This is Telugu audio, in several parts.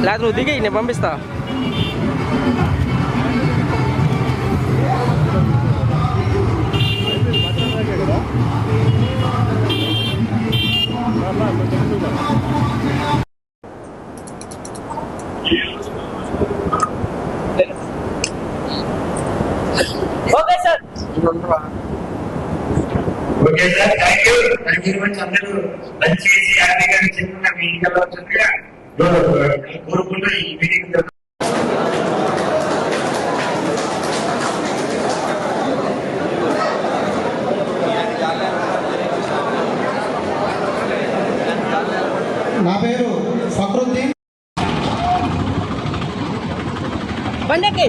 లేదా నువ్వు దిగి నేను పంపిస్తా okay sir okay sir thank you thank you very much అందరూ లంచ్ చేసి హ్యాపీగా చిన్న మీ ఇంట్లో వచ్చినట్టుగా ఈ మీటింగ్ నా పేరు ఫక్రుద్దీన్. బండకి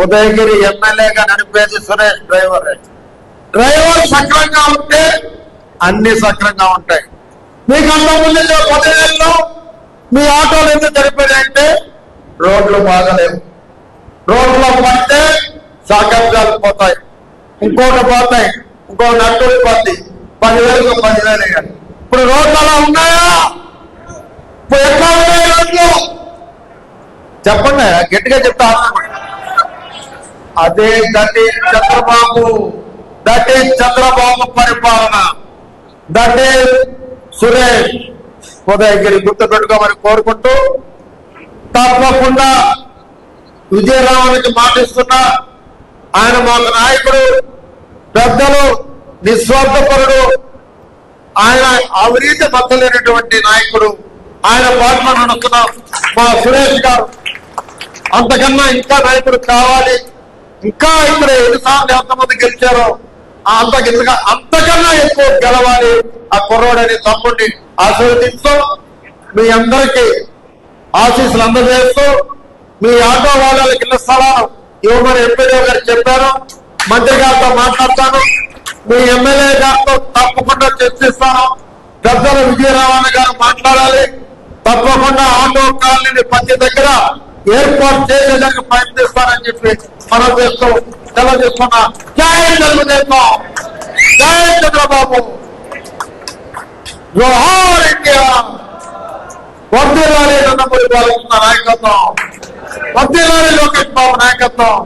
ఉదయగిరి ఎమ్మెల్యేగా నడిపేది సురేష్ డ్రైవర్. డ్రైవర్ సక్రంగా ఉంటే అన్ని సక్రంగా ఉంటాయి. మీకు అంతకుముందు పదేళ్ళలో మీ ఆటోలు ఎందుకు జరిపాయంటే రోడ్లు బాగలేవు. రోడ్లో పడితే సగం పోతాయి. ఇంకోటి పోతాయి. ఇంకో నట్టులు పోతాయి. పదివేలకు పదివేలు ఇప్పుడు రోడ్లు అలా ఉన్నాయా? ఇప్పుడు ఎట్లా ఉన్నాయి రోడ్లు చెప్పండి. గట్టిగా చెప్తా. అదే that is Chandrababu. That is Chandrababu పరిపాలన. That is Suresh. ఉదయగిరి గుర్తు పెట్టుకోమని కోరుకుంటూ తప్పకుండా విజయరామానికి మాటిస్తున్నా ఆయన మాకు నాయకుడు పెద్దలు నిస్వార్థపరుడు ఆయన అవినీతి మద్దలేనటువంటి నాయకుడు ఆయన పాటలో మా సురేష్ గారు. అంతకన్నా ఇంకా నాయకుడు కావాలి. ఇంకా ఇక్కడ ఎన్నిసార్లు ఎంతమంది గెలిచారో ఆ అంత ఇంతగా అంతకన్నా ఎక్కువ గెలవాలి ఆ కుర్రోడని తమ్ముడిని ఆశీర్వదిస్తూ మీ అందరికీ ఆశీస్సులు అందజేస్తూ మీ ఆటో వాళ్ళకి ఇళ్ళ స్థలాలు ఇవ్వమని ఎంపీడీ గారు చెప్పారు. మంత్రి గారితో మాట్లాడతాను. మీ ఎమ్మెల్యే గారితో తప్పకుండా చర్చిస్తాను. పెద్దల విజయరామన్న గారు మాట్లాడాలి. తప్పకుండా ఆటో కాలనీ ప్రతి దగ్గర ఏర్పాటు చేసేందుకు ప్రయత్నిస్తారని చెప్పి మనం చేస్తూ తెలియజేస్తున్నా జై తెలుగుదేశం జై చంద్రబాబు! జోహార్ ఇండియా! వర్దిల్లాలి నందమూరి బాలకృష్ణ నాయకత్వం. వర్దిల్లాలి లోకేష్ బాబు నాయకత్వం.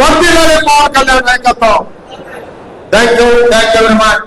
వర్దిల్లాలి పవన్ కళ్యాణ్ నాయకత్వం. Thank you thank you very much